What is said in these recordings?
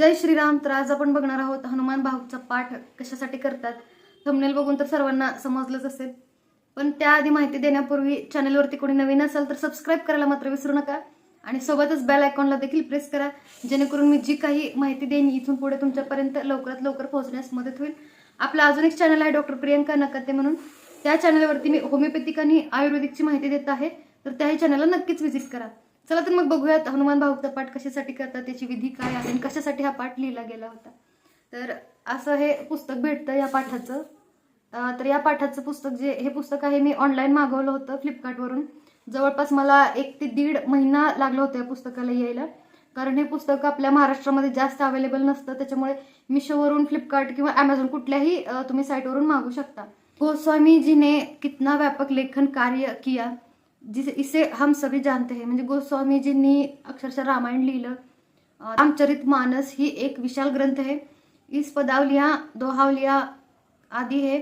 जय श्रीराम तर आज आपण बघणार आहोत हनुमान भाऊचा पाठ कशासाठी करतात. थंबनेल बघून तर सर्वांना समजलंच असेल. पण त्याआधी माहिती देण्यापूर्वी चॅनलवरती कोणी नवीन असेल तर सबस्क्राईब करायला मात्र विसरू नका. आणि सोबतच बेल आयकॉनला देखील प्रेस करा. जेणेकरून मी जी काही माहिती देईन इथून पुढे तुमच्यापर्यंत लवकरात लवकर पोहोचण्यास मदत होईल. आपला अजून एक चॅनल आहे डॉक्टर प्रियंका नकते म्हणून. त्या चॅनलवरती मी होमिओपॅथिक आणि आयुर्वेदिकची माहिती देत आहे. तर त्याही चॅनलला नक्कीच व्हिजिट करा. चला तर मग बघूयात हनुमान भाऊचा पाठ कशासाठी करतात त्याची विधी काय आहे आणि कशासाठी हा पाठ लिहिला गेला होता. तर असं हे पुस्तक भेटतं या पाठाचं. तर या पाठाचं पुस्तक जे हे पुस्तक आहे मी ऑनलाईन मागवलं होतं फ्लिपकार्टवरून जवळपास मला एक ते दीड महिना लागला होता या पुस्तकाला यायला. कारण हे पुस्तक आपल्या महाराष्ट्रामध्ये जास्त अवेलेबल नसतं त्याच्यामुळे मिशोवरून फ्लिपकार्ट किंवा अमेझॉन कुठल्याही तुम्ही साईटवरून मागू शकता. गोस्वामीजीने कितना व्यापक लेखन कार्य किया. जिसे इसे हम सभी जानते हैं। म्हणजे गोस्वामीजींनी अक्षरशः रामायण लिहिलं. रामचरित मानस ही एक विशाल ग्रंथ है इस पदावलिया दोहावलिया आदि है.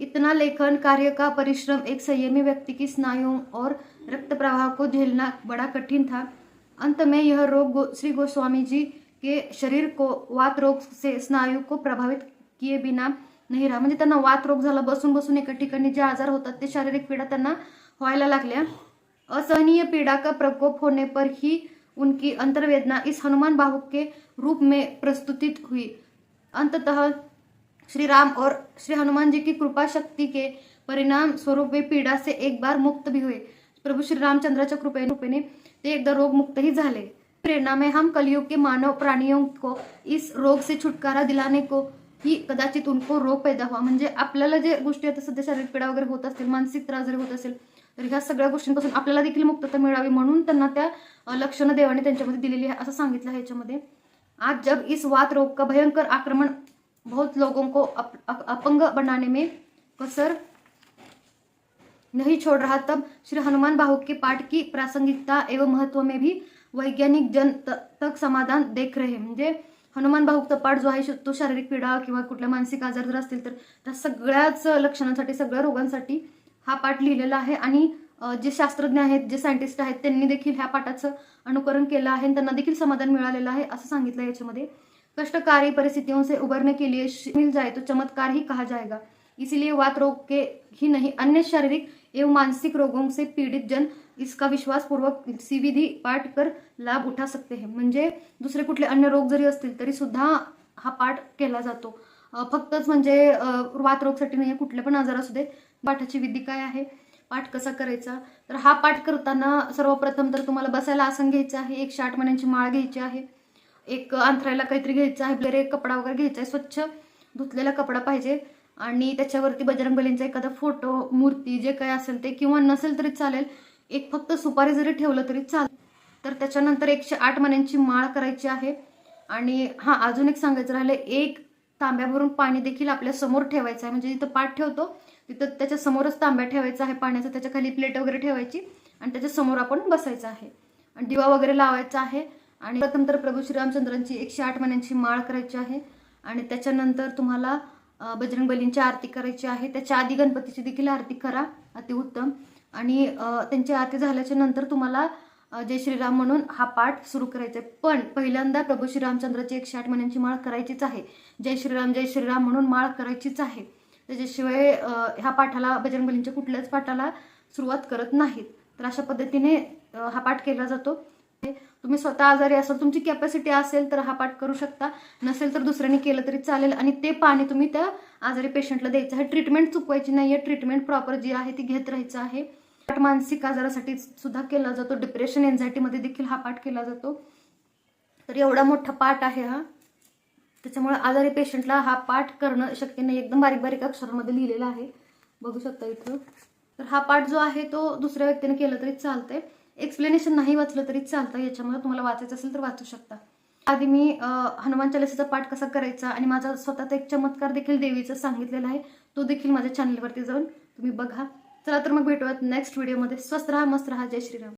इतना लेखन कार्य का परिश्रम एक संयमी व्यक्ति की स्नायुओं और रक्त प्रवाह को झेलना बड़ा कठिन था। अंत में यह रोग गो, श्री गोस्वामी जी के शरीर को वात रोग से स्नायू को प्रभावित किए बिना नाही रहा। म्हणजे त्यांना वात रोग झाला बसून बसून एका ठिकाणी जे आजार होतात ते शारीरिक पीडा त्यांना व्हायला लागल्या. असहनीय पीड़ा का प्रकोप होने पर ही उनकी अंतर्वेदना इस हनुमान बाहुक के रूप में प्रस्तुतित हुई. अंततः श्री राम और श्री हनुमान जी की कृपा शक्ति के परिणाम स्वरूप वे पीड़ा से एक बार मुक्त भी हुए. प्रभु श्री रामचंद्राच्या कृपे कृपेने एकदा रोग मुक्तही झाले. प्रेरणा में हम कलयुग के मानव प्राणियों को इस रोग से छुटकारा दिलाने को ही कदाचित उनको रोग पैदा हुआ. म्हणजे आपल्याला जे गोष्टी आता शारीरिक पीडा वगैरे होत मानसिक त्रास जरी होत असेल तर ह्या सगळ्या गोष्टींपासून आपल्याला देखील मुक्तता मिळावी म्हणून त्यांना त्या लक्षणं देवाने त्यांच्यामध्ये दिलेली आहे असं सांगितलं आहे याच्यामध्ये. आज जब इस वात रोग का भयंकर आक्रमण बहुत लोगों को अप, अप, अपंग बनाने में कसर नहीं छोड़ रहा। तब श्री हनुमान बाहु के पाठ की प्रासंगिकता एवं महत्त्व में भी वैज्ञानिक जन त- तक समाधान देख रहे म्हणजे हनुमान बाहुकचा पाठ जो आहे तो शारीरिक पीडा किंवा कुठल्या मानसिक आजार जर असतील तर त्या सगळ्याच लक्षणांसाठी सगळ्या रोगांसाठी हा पाठ लिहिलेला आहे आणि जे शास्त्रज्ञ आहेत जे सायंटिस्ट आहेत त्यांनी देखील ह्या पाठाचं अनुकरण केलं आहे आणि त्यांना देखील समाधान मिळालेलं आहे असं सांगितलं याच्यामध्ये. कष्टकारी परिस्थितियों से उबरने के लिए मिल जाए तो चमत्कार ही कहा जाएगा. इसीलिए वात रोग के ही नहीं अन्य शारीरिक एवं मानसिक रोगों से पीड़ित जन इसका विश्वास पूर्वक सीविधी पाठ कर लाभ उठा सकते हैं। म्हणजे दुसरे कुठले अन्य रोग जरी असतील तरी सुद्धा हा पाठ केला जातो. फक्तच म्हणजे वातरोगसाठी वात रोगसाठी नाही कुठले पण आजार असू दे पाठाची विधी काय आहे? पाठ कसा करायचा? तर हा पाठ करताना सर्वप्रथम तर तुम्हाला बसायला आसन घ्यायचं आहे एकशे आठ महिन्यांची माळ घ्यायची आहे एक अंथरायला काहीतरी घ्यायचं आहे वगैरे कपडा वगैरे घ्यायचा आहे स्वच्छ धुतलेला कपडा पाहिजे. आणि त्याच्यावरती बजरंगबलींचा एखादा फोटो मूर्ती जे काय असेल ते किंवा नसेल तरी चालेल एक फक्त सुपारी जरी ठेवलं तरी चालेल. तर त्याच्यानंतर एकशे आठ महिन्यांची माळ करायची आहे. आणि हा अजून एक सांगायचं राहिलं एक तांब्यावरून पाणी देखील आपल्यासमोर ठेवायचं आहे. म्हणजे जिथं पाठ ठेवतो तिथं त्याच्या समोरच तांब्या ठेवायचा आहे पाण्याचा. त्याच्याखाली प्लेट वगैरे ठेवायची आणि त्याच्यासमोर आपण बसायचं आहे. आणि दिवा वगैरे लावायचा आहे. आणि प्रथम तर प्रभू श्रीरामचंद्रांची एकशे आठ महिन्यांची माळ करायची आहे. आणि त्याच्यानंतर तुम्हाला बजरंग बलींची आरती करायची आहे. त्याच्या आधी गणपतीची देखील आरती करा अतिउत्तम. आणि त्यांची आरती झाल्याच्यानंतर तुम्हाला जय श्रीराम म्हणून हा पाठ सुरू करायचा आहे पण पहिल्यांदा प्रभू श्रीरामचंद्राची एकशे आठ महिन्यांची माळ करायचीच आहे. जय श्रीराम जय श्रीराम म्हणून माळ करायचीच आहे. त्याच्याशिवाय ह्या पाठाला बजरंगबलींच्या कुठल्याच पाठाला सुरुवात करत नाहीत. तर अशा पद्धतीने हा पाठ केला जातो. तुम्ही स्वतः आजारी असाल तुमची कॅपॅसिटी असेल तर हा पाठ करू शकता. नसेल तर दुसऱ्याने केलं तरी चालेल आणि ते पाणी तुम्ही त्या आजारी पेशंटला द्यायचं आहे. ट्रीटमेंट चुकवायची नाही आहे ट्रीटमेंट प्रॉपर जी आहे ती घेत राहायचं आहे. मानसिक आजारासाठी सुद्धा केला जातो. डिप्रेशन एन्झायटीमध्ये देखील हा पाठ केला जातो. तर एवढा मोठा पाठ आहे हा. त्याच्यामुळे आजारी पेशंटला हा पाठ करणं शक्य नाही एकदम बारीक बारीक अक्षरांमध्ये लिहिलेला आहे. बघू शकता इथं. तर हा पाठ जो आहे तो दुसऱ्या व्यक्तीने केलं तरी चालतंय. एक्सप्लेनेशन नाही वाचलं तरी चालतं. याच्यामुळे तुम्हाला वाचायचं असेल तर वाचू शकता. आधी मी हनुमान चालिसाचा पाठ कसा करायचा आणि माझा स्वतःचा एक चमत्कार देखील देवीचा सांगितलेला आहे. तो देखील माझ्या चॅनलवरती जाऊन तुम्ही बघा. चला तर मग भेटूयात नेक्स्ट व्हिडिओमध्ये स्वस्त राहा मस्त राहा. जय श्रीराम.